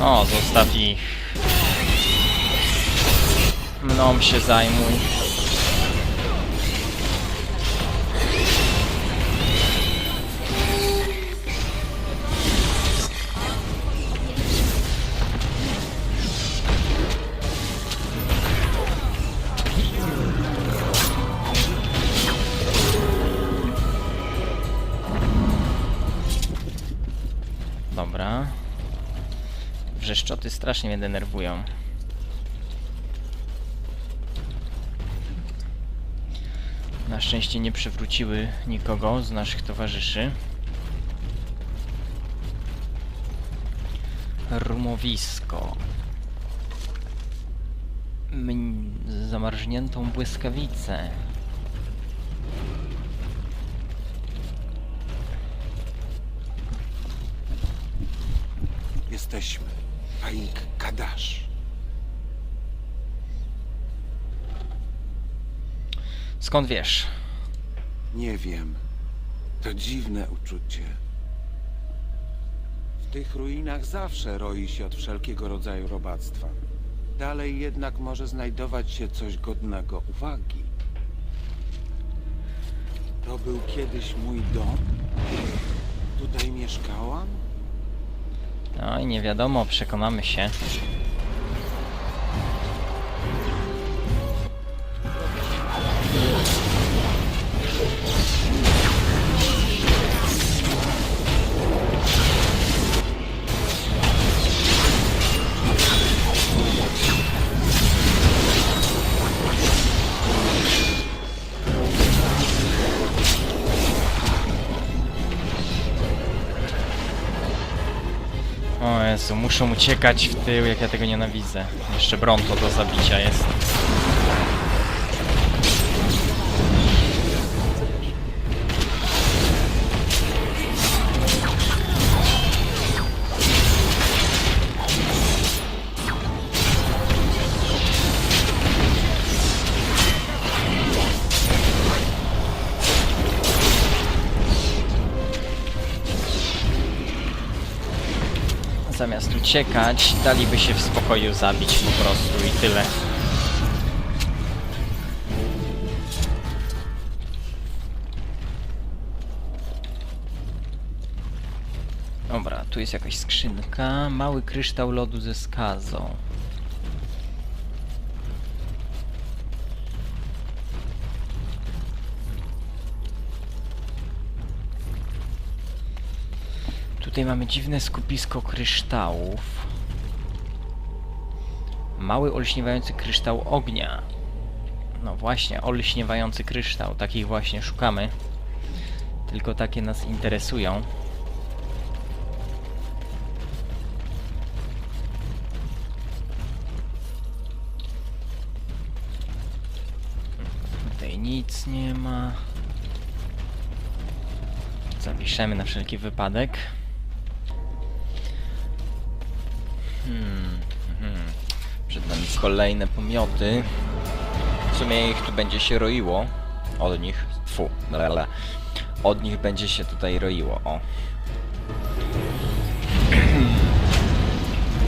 O, zostaw ich. Mną się zajmuj. Dobra. Wrzeszczoty strasznie mnie denerwują. Na szczęście nie przywróciły nikogo z naszych towarzyszy. Rumowisko. Mń- zamarzniętą błyskawicę. Paik Kadasz. Skąd wiesz? Nie wiem. To dziwne uczucie. W tych ruinach zawsze roi się od wszelkiego rodzaju robactwa. Dalej jednak może znajdować się coś godnego uwagi. To był kiedyś mój dom? Tutaj mieszkałam? No i nie wiadomo, przekonamy się. Jezu, muszą uciekać w tył, jak ja tego nienawidzę. Jeszcze Bronto do zabicia jest. Zamiast uciekać, daliby się w spokoju zabić po prostu i tyle. Dobra, tu jest jakaś skrzynka. Mały kryształ lodu ze skazą. Tutaj mamy dziwne skupisko kryształów. Mały olśniewający kryształ ognia. No właśnie, olśniewający kryształ. Takich właśnie szukamy. Tylko takie nas interesują. Tutaj nic nie ma. Zapiszemy na wszelki wypadek. Kolejne pomioty. W sumie ich tu będzie się roiło. Od nich. Fu, lele. Od nich będzie się tutaj roiło. O.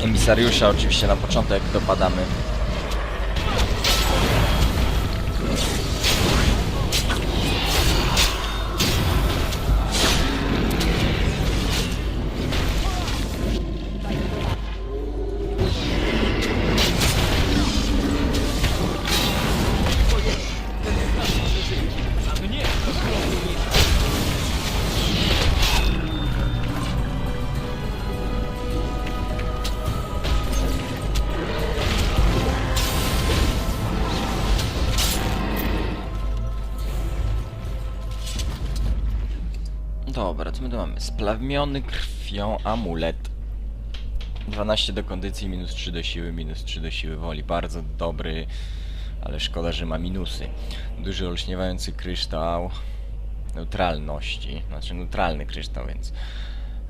Emisariusza oczywiście na początek dopadamy. My tu mamy? Splawniony krwią amulet. 12 do kondycji, minus 3 do siły, minus 3 do siły woli. Bardzo dobry, ale szkoda, że ma minusy. Duży olśniewający kryształ neutralności, znaczy neutralny kryształ, więc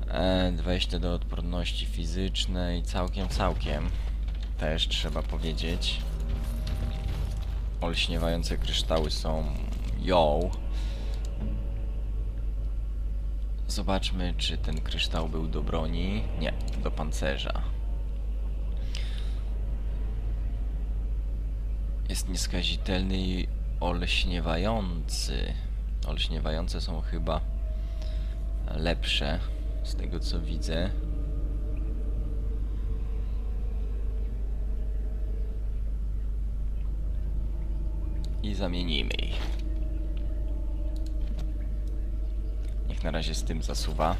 e, 20 do odporności fizycznej, całkiem, całkiem. Też trzeba powiedzieć. Olśniewające kryształy są yo. Zobaczmy, czy ten kryształ był do broni. Nie, do pancerza. Jest nieskazitelny i olśniewający. Olśniewające są chyba lepsze, z tego co widzę. I zamienimy ich. Na razie z tym zasuwa.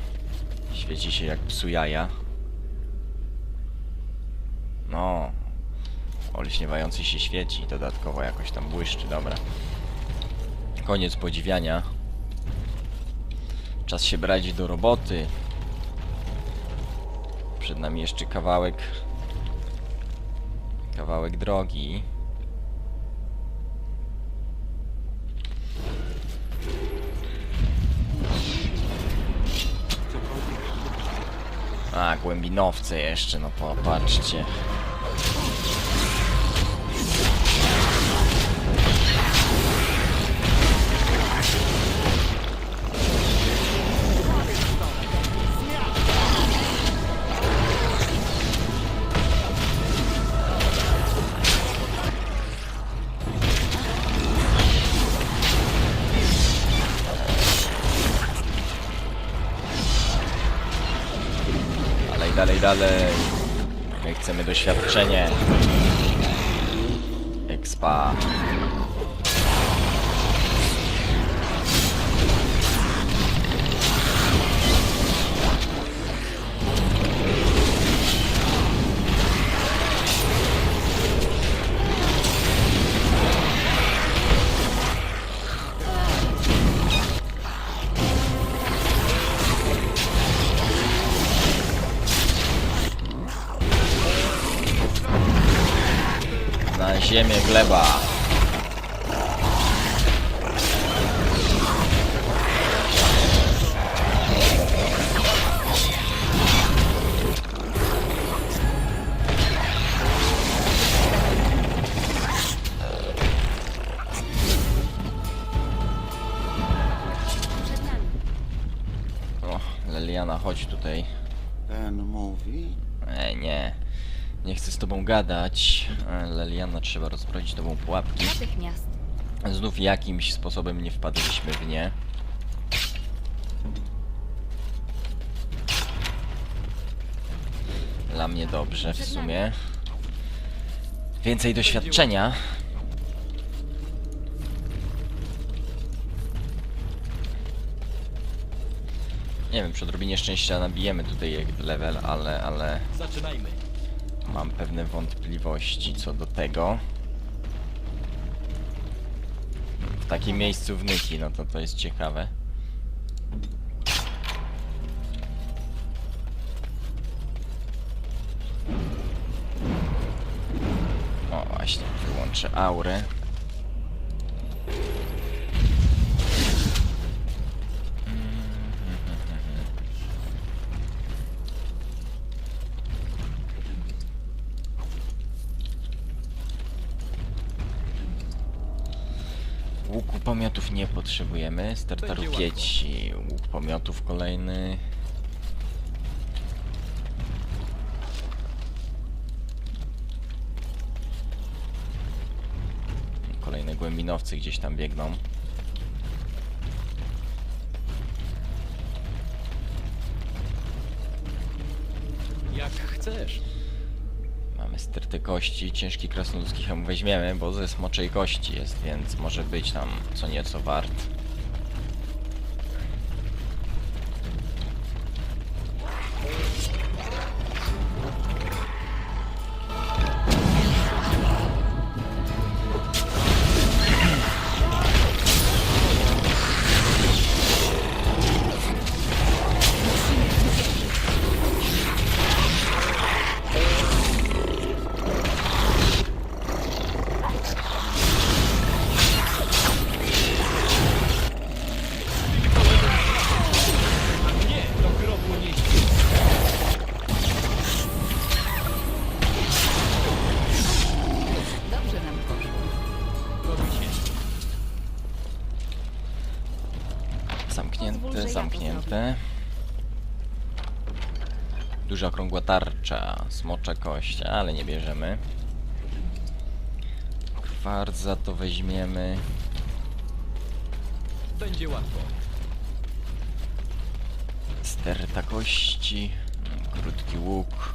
Świeci się jak psu jaja. No. Olśniewający się świeci. Dodatkowo jakoś tam błyszczy. Dobra. Koniec podziwiania. Czas się brać do roboty. Przed nami jeszcze kawałek. Kawałek drogi. A, głębinowce jeszcze, no popatrzcie. Dalej. My chcemy doświadczenie. Expa. Gleba. O, Leliana, chodź tutaj. Ten mówi? Ej, nie. Nie chcę z tobą gadać. Leliana, trzeba rozbroić tobą pułapki. Natychmiast. Znów jakimś sposobem nie wpadliśmy w nie. Dla mnie dobrze w sumie. Więcej doświadczenia. Nie wiem, przy odrobinie szczęścia nabijemy tutaj level, ale, ale Zaczynajmy. Mam pewne wątpliwości co do tego. W takim miejscu wnyki, no to to jest ciekawe. O, właśnie, wyłączę aurę. Nie potrzebujemy. Sterta Będzie rupieci. Łuk pomiotów kolejny. Kolejne głębinowcy gdzieś tam biegną. Jak chcesz. Stertę kości, ciężki krasnoludzki hełm weźmiemy, bo ze smoczej kości jest, więc może być tam co nieco wart. Duża okrągła tarcza, smocza kość, ale nie bierzemy. Kwarza to weźmiemy. Będzie łatwo. Sterta kości. Krótki łuk.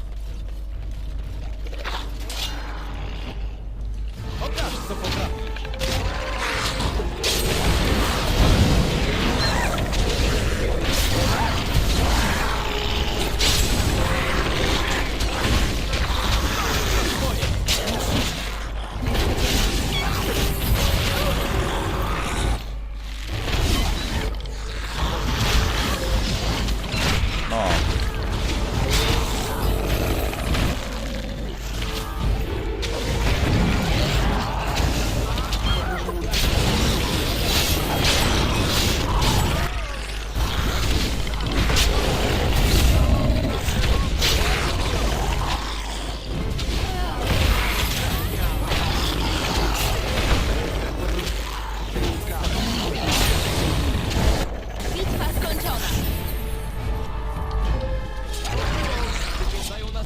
Pokaż, co potrafisz.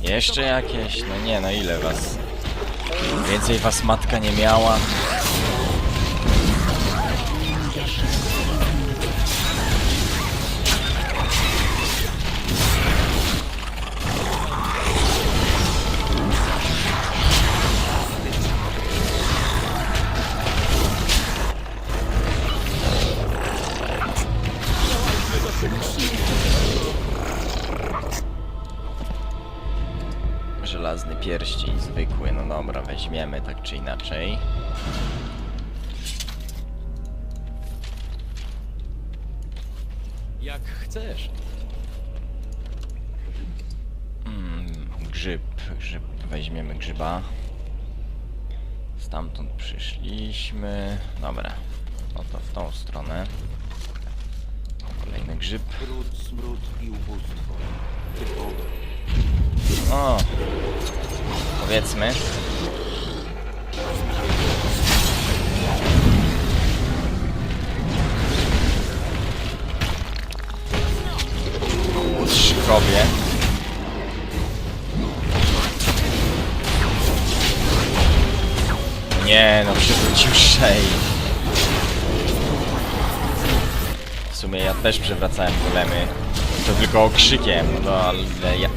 Jeszcze jakieś? No nie, no ile was? Więcej was matka nie miała. Chcesz. Mm, grzyb, grzyb, weźmiemy grzyba. Stamtąd przyszliśmy. Dobra, no to w tą stronę. Kolejny grzyb. Brud, smród i ubóstwo. Typowe. O! Powiedzmy. Nie, no przywrócił szej. W sumie ja też przewracałem golemy. To tylko okrzykiem, no ale ja...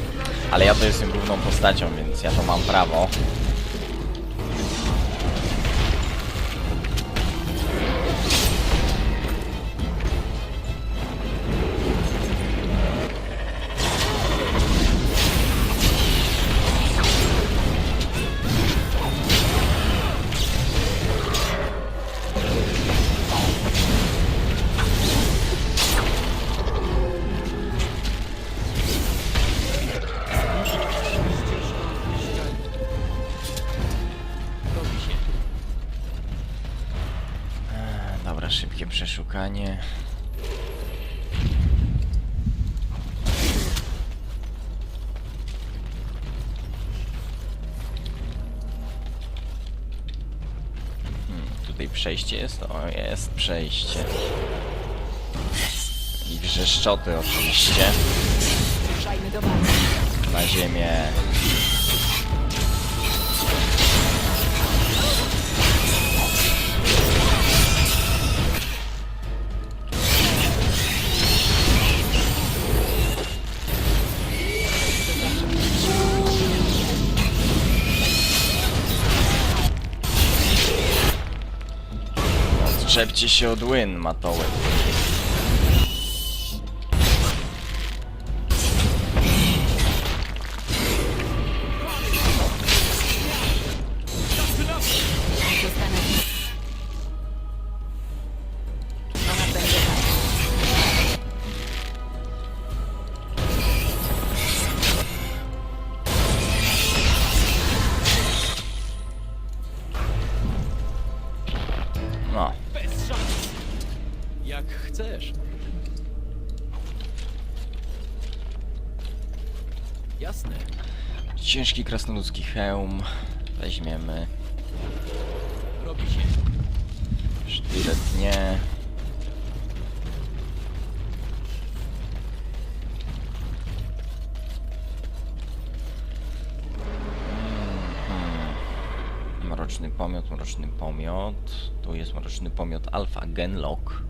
Ale ja to jestem główną postacią, więc ja to mam prawo. Przejście jest? O, jest przejście. I wrzeszczoty oczywiście. Na ziemię. Odczepcie się od łyn, matoły. Ciężki krasnoludzki hełm. Weźmiemy. Robi się. Sztylet nie. Mhm. Mroczny pomiot, mroczny pomiot. Tu jest mroczny pomiot alfa, genlock.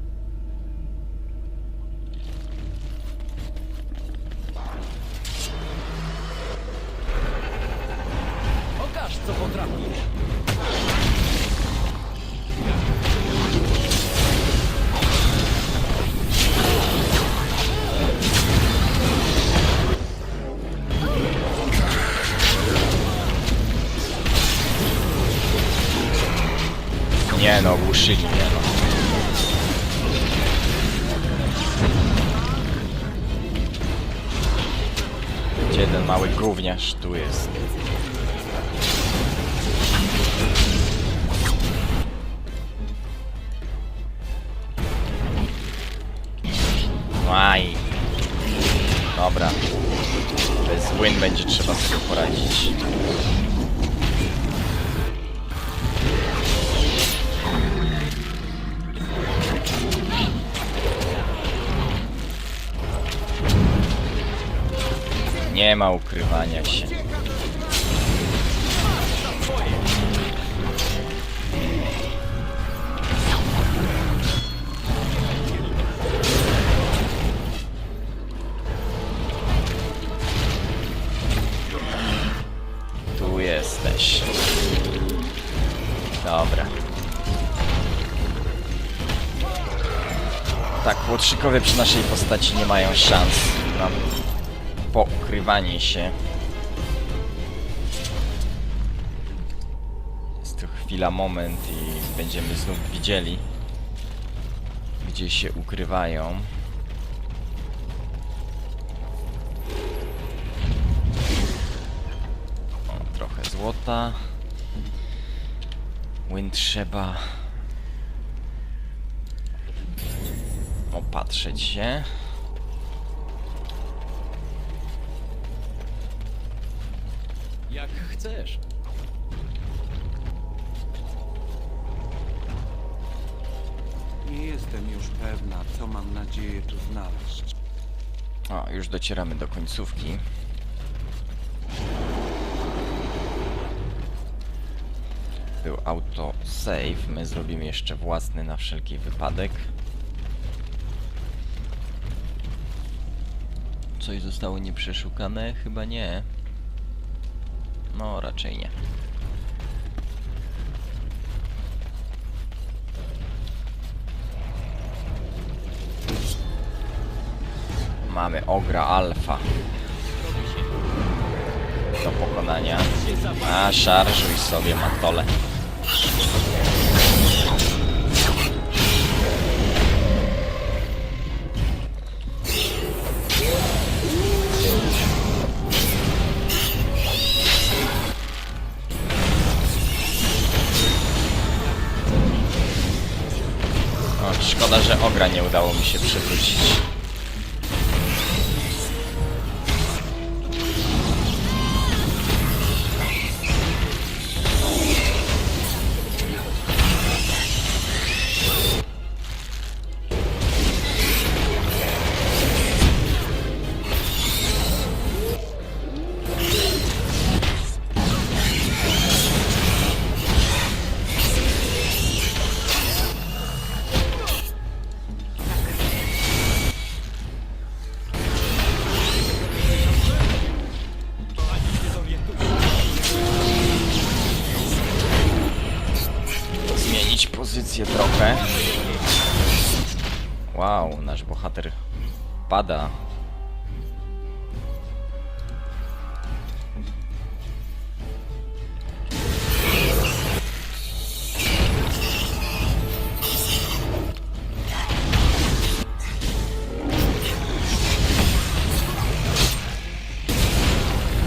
Gdzie ten mały gówniarz tu jest? Aj. Dobra. Bez win będzie trzeba sobie poradzić. Nie ma ukrywania się. Tu jesteś. Dobra. Tak, łotrzykowie przy naszej postaci nie mają szans na poukrywanie się. Jest to chwila, moment i będziemy znów widzieli, gdzie się ukrywają. O, trochę złota. Win trzeba opatrzeć się. Mam nadzieję tu znaleźć. O, już docieramy do końcówki. Był auto save. My zrobimy jeszcze własny na wszelki wypadek. Coś zostało nieprzeszukane? Chyba nie. No, raczej nie. Mamy Ogra Alfa do pokonania. A, szarżuj sobie, matole. Szkoda, że Ogra nie udało mi się przywrócić. Pada.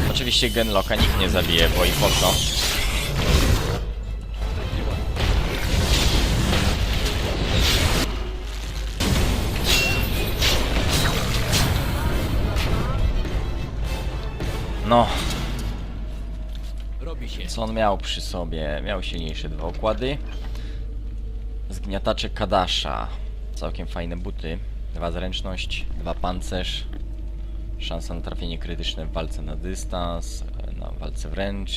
Oczywiście Genlocka nikt nie zabije, bo i po co? No, co on miał przy sobie? Miał silniejsze dwa układy. Zgniatacze Kadasza. Całkiem fajne buty. Dwa zręczność, dwa pancerz. Szansa na trafienie krytyczne w walce na dystans, na walce wręcz.